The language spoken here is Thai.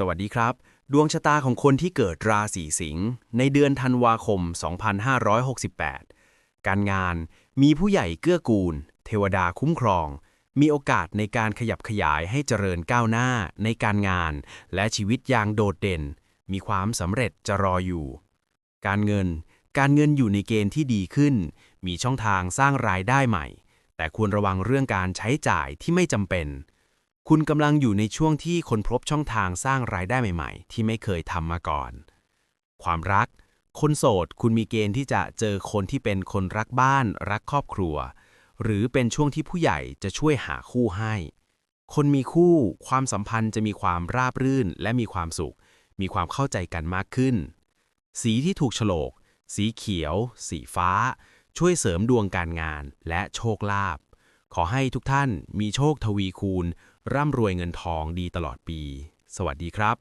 สวัสดีครับ ดวงชะตาของคนที่เกิดราศีสิงห์ในเดือนธันวาคม 2568 การงานมีผู้ใหญ่เกื้อกูล เทวดาคุ้มครอง มีโอกาสในการขยับขยายให้เจริญก้าวหน้าในการงาน และชีวิตอย่างโดดเด่น มีความสำเร็จจะรออยู่ การเงินการเงินอยู่ในเกณฑ์ที่ดีขึ้น มีช่องทางสร้างรายได้ใหม่ แต่ควรระวังเรื่องการใช้จ่ายที่ไม่จำเป็น คุณกำลังอยู่ในช่วงที่คนพบช่องทางสร้างรายได้ใหม่ๆ ที่ไม่เคยทำมาก่อน ความรัก คนโสด คุณมีเกณฑ์ที่จะเจอคนที่เป็นคนรักบ้าน รักครอบครัว หรือเป็นช่วงที่ผู้ใหญ่จะช่วยหาคู่ให้ คนมีคู่ ความสัมพันธ์จะมีความราบรื่นและมีความสุข มีความเข้าใจกันมากขึ้น สีที่ถูกโฉลก สีเขียว สีฟ้า ช่วยเสริมดวงการงานและโชคลาภ ขอให้ทุกท่านมีโชคทวีคูณ ร่ำรวยเงินทองดีตลอดปี สวัสดีครับ